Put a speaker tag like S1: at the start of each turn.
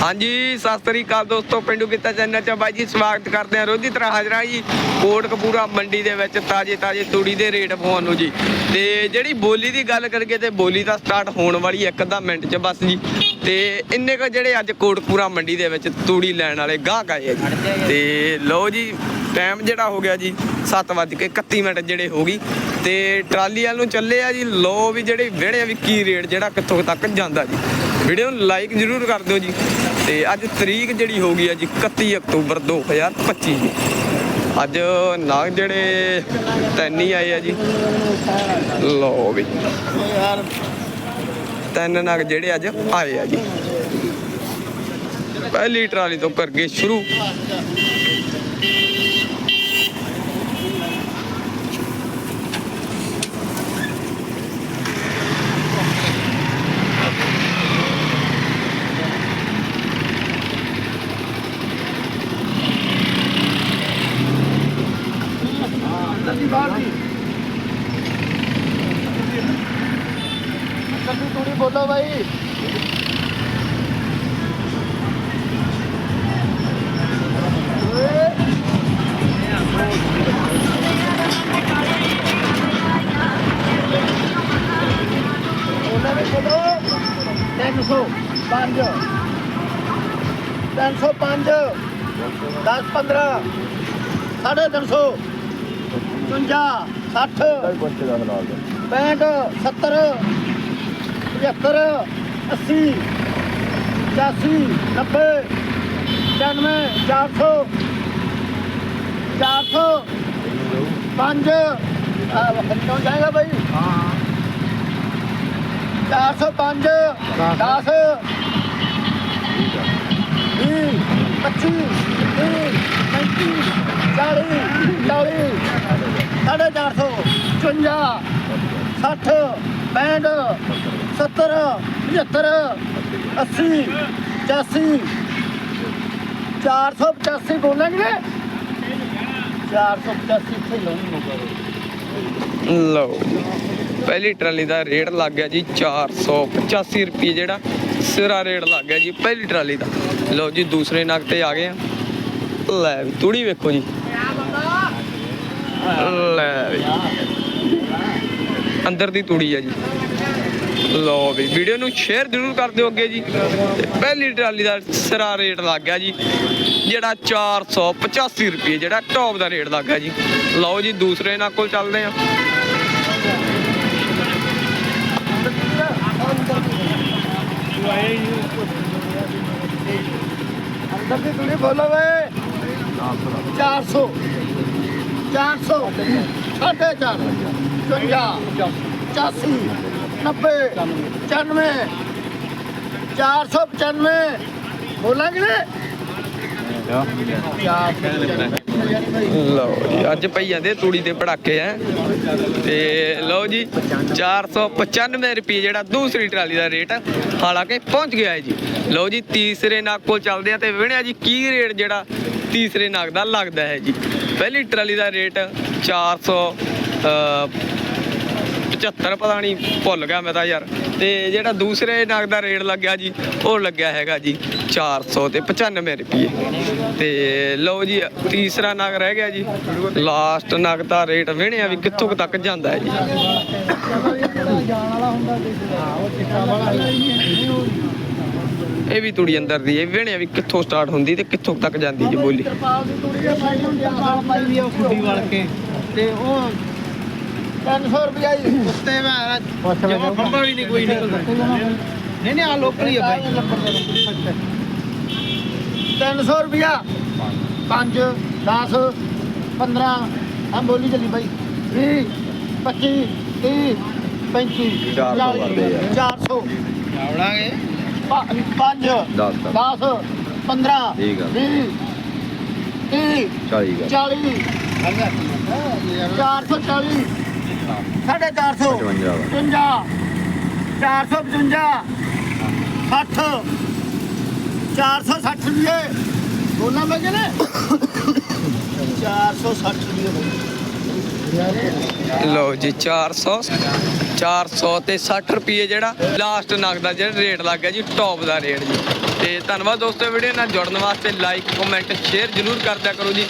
S1: ਹਾਂਜੀ, ਸਤਿ ਸ੍ਰੀ ਅਕਾਲ ਦੋਸਤੋ, ਪਿੰਡੂ ਕੀਤਾ ਚੈਨਲ 'ਚ ਬਾਈ ਜੀ, ਸਵਾਗਤ ਕਰਦੇ ਹਾਂ ਰੋਜ਼ ਤਰ੍ਹਾਂ ਹਾਜ਼ਰ ਜੀ, ਕੋਟਕਪੂਰਾ ਮੰਡੀ ਦੇ ਵਿੱਚ ਤਾਜੇ ਤਾਜੇ ਤੂੜੀ ਦੇ ਰੇਟ ਫੋਨ ਨੂੰ ਜੀ। ਤੇ ਜਿਹੜੀ ਬੋਲੀ ਦੀ ਗੱਲ ਕਰੀਏ ਤੇ ਬੋਲੀ ਤਾਂ ਸਟਾਰਟ ਹੋਣ ਵਾਲੀ ਇੱਕ ਅੱਧਾ ਮਿੰਟ 'ਚ ਬਸ ਜੀ। ਤੇ ਇੰਨੇ ਕੁ ਜਿਹੜੇ ਅੱਜ ਕੋਟਕਪੂਰਾ ਮੰਡੀ ਦੇ ਵਿੱਚ ਤੂੜੀ ਲੈਣ ਵਾਲੇ ਗਾਹਕ ਆਏ ਆ ਜੀ। ਤੇ ਲਓ ਜੀ ਟਾਈਮ ਜਿਹੜਾ ਹੋ ਗਿਆ ਜੀ 7:31 ਮਿੰਟ ਜਿਹੜੇ ਹੋ ਗਈ। ਤੇ ਟਰਾਲੀ ਵਾਲ ਨੂੰ ਚੱਲੇ ਆ ਜੀ ਲੋ ਵੀ ਜਿਹੜੇ ਵਿਹੜੇ ਆ ਵੀ ਕੀ ਰੇਟ ਜਿਹੜਾ ਕਿੱਥੋਂ ਤੱਕ ਜਾਂਦਾ ਜੀ। ਵੀਡੀਓ ਨੂੰ ਲਾਈਕ ਜ਼ਰੂਰ ਕਰ ਦਿਓ ਜੀ। ਤੇ ਅੱਜ ਤਰੀਕ ਜਿਹੜੀ ਹੋ ਗਈ ਆ ਜੀ 31 ਅਕਤੂਬਰ 2025 ਜੀ ਅੱਜ ਨਾਗ ਜਿਹੜੇ ਤਿੰਨ ਹੀ ਆਏ ਆ ਜੀ। ਲੋ ਵੀ। ਤਿੰਨ ਨਾਗ ਜਿਹੜੇ ਅੱਜ ਆਏ ਆ ਜੀ। ਪਹਿਲੀ ਟਰਾਲੀ ਤੋਂ ਕਰਕੇ ਸ਼ੁਰੂ।
S2: ਥੋੜੀ ਬੋਲੋ ਭਾਈ ਉਹਨਾਂ ਨੇ ਬੋਲੋ 300 5 305 10 15 ਸਾਢੇ 300 55 60 65 70 75 80 85 90 95 400 400 5 ਆ ਕਿਉਂ ਜਾਏਗਾ ਭਾਈ ਹਾਂ 405 10 20 25 450 55 60 65 70 75 80 85 485 ਬੋਲਾਂਗੇ ਨੇ 485 ਇੱਥੇ ਲਾਉਣੀ
S1: ਲਓ, ਪਹਿਲੀ ਟਰਾਲੀ ਦਾ ਰੇਟ ਲੱਗ ਗਿਆ ਜੀ 485 ਰੁਪਏ ਜਿਹੜਾ, ਸਿਰਾ ਰੇਟ ਲੱਗ ਗਿਆ ਜੀ, ਪਹਿਲੀ ਟਰਾਲੀ ਦਾ। ਲਓ ਜੀ, ਦੂਸਰੇ ਨਗ ਤੇ ਆ ਗਏ ਆ। ਲੈ ਤੂੜੀ ਵੇਖੋ ਜੀ। ਲੈ। ਵੀ ਅੰਦਰ ਦੀ ਤੂੜੀ ਆ ਜੀ। ਲਓ ਵੀ ਵੀਡੀਓ ਨੂੰ ਸ਼ੇਅਰ ਜ਼ਰੂਰ ਕਰ ਦਿਓ ਅੱਗੇ ਜੀ। ਤੇ ਪਹਿਲੀ ਟਰਾਲੀ ਦਾ ਸਿਰਾ ਰੇਟ ਲੱਗ ਗਿਆ ਜੀ, ਜਿਹੜਾ 485 ਰੁਪਏ, ਜਿਹੜਾ ਟੌਪ ਦਾ ਰੇਟ ਲੱਗ ਗਿਆ ਜੀ। ਲਓ ਜੀ, ਦੂਸਰੇ ਨਾਲ ਕੋਲ ਚੱਲਦੇ ਆ
S2: ਅੰਦਰ ਦੀ ਤੂੜੀ ਬੋਲੋ ਵੇ। 400 400 ਸਾਢੇ 4 50 85 90 95 495 ਬੋਲਾਂਗੇ ਨੇ?
S1: ਲਓ ਜੀ, ਅੱਜ ਪਈ ਜਾਂਦੇ ਤੂੜੀ ਦੇ ਪੜਾਕੇ ਐ ਤੇ ਲਓ ਜੀ 495 ਰੁਪਏ ਜਿਹੜਾ ਦੂਸਰੀ ਟਰਾਲੀ ਦਾ ਰੇਟ ਹਾਲਾਂਕਿ ਪਹੁੰਚ ਗਿਆ ਹੈ ਜੀ। ਲਓ ਜੀ, ਤੀਸਰੇ ਨਾਗ ਕੋਲ ਚੱਲਦੇ ਆ ਤੇ ਵਿਣਿਆ ਜੀ, ਕੀ ਰੇਟ ਜਿਹੜਾ ਤੀਸਰੇ ਨਾਗ ਦਾ ਲੱਗਦਾ ਹੈ ਜੀ। ਪਹਿਲੀ ਟਰਾਲੀ ਦਾ ਰੇਟ 400 ਅ, 75 ਪਤਾ ਨਹੀਂ ਭੁੱਲ ਗਿਆ ਮੈਂ ਤਾਂ ਯਾਰ। ਤੇ ਜਿਹੜਾ ਦੂਸਰੇ ਨਗ ਦਾ ਰੇਟ ਲੱਗਿਆ ਜੀ ਉਹ ਲੱਗਿਆ ਹੈਗਾ ਜੀ 400 ਤੇ 95 ਰੁਪਏ ਤੇ ਲਓ ਜੀ ਤੀਸਰਾ ਨਗ ਰਹਿ ਗਿਆ ਜੀ। ਲਾਸਟ ਨਗ ਦਾ ਰੇਟ ਵਿਹਣਿਆ ਵੀ ਕਿੱਥੋਂ ਕੁ ਤੱਕ ਜਾਂਦਾ ਹੈ ਜੀ। ਇਹ ਵੀ ਤੂੜੀ ਅੰਦਰ ਦੀ ਇਹ ਵਿਹਣਿਆ ਵੀ ਕਿੱਥੋਂ ਸਟਾਰਟ ਹੁੰਦੀ ਤੇ ਕਿੱਥੋਂ ਤੱਕ ਜਾਂਦੀ ਜੀ ਬੋਲੀ
S2: ਤਰਪਾਲ ਦੀ ਤੂੜੀ ਹੈ ਭਾਈ ਨੂੰ ਤਰਪਾਲ ਪਾਈ ਵੀ ਆ ਕੁੱਡੀ ਵੜ ਕੇ ਤੇ ਉਹ 300 ਰੁਪਿਆ ਹੀ
S3: ਉੱਤੇ ਮੈਂ ਜਮਾ ਫੜਦਾ ਵੀ ਨਹੀਂ ਕੋਈ ਨਿਕਲਦਾ ਨਹੀਂ ਨਹੀਂ ਆ ਲੋਕਲ ਹੀ ਆ ਬਾਈ
S2: 300 ਰੁਪਿਆ 5 10 15 ਆ ਬੋਲੀ ਚੱਲੀ ਬਾਈ 20 25 30 35
S1: 400 ਕਰਦੇ ਆ।
S2: 400
S3: ਆਵੜਾਂਗੇ
S2: 5
S1: 10
S2: 10 15
S1: ਠੀਕ ਆ।
S2: 20 30
S1: 40
S2: 40 440 ਸਾਢੇ 400 55 455 60 460 ਰੁਪਏ। ਬੋਲਣਾ ਮੈਂ ਕਿ 460 ਰੁਪਏ
S1: ਲਓ ਜੀ 400 400 ਤੇ 60 ਰੁਪਏ ਜਿਹੜਾ ਲਾਸਟ ਨਗ ਦਾ ਜਿਹੜਾ ਰੇਟ ਲੱਗ ਗਿਆ ਜੀ ਟੌਪ ਦਾ ਰੇਟ ਜੀ। ਤੇ ਧੰਨਵਾਦ ਦੋਸਤੋ ਵੀਡੀਓ ਨਾਲ ਜੁੜਨ ਵਾਸਤੇ ਲਾਈਕ ਕਮੈਂਟ ਸ਼ੇਅਰ ਜਰੂਰ ਕਰਦਿਆ ਕਰੋ ਜੀ।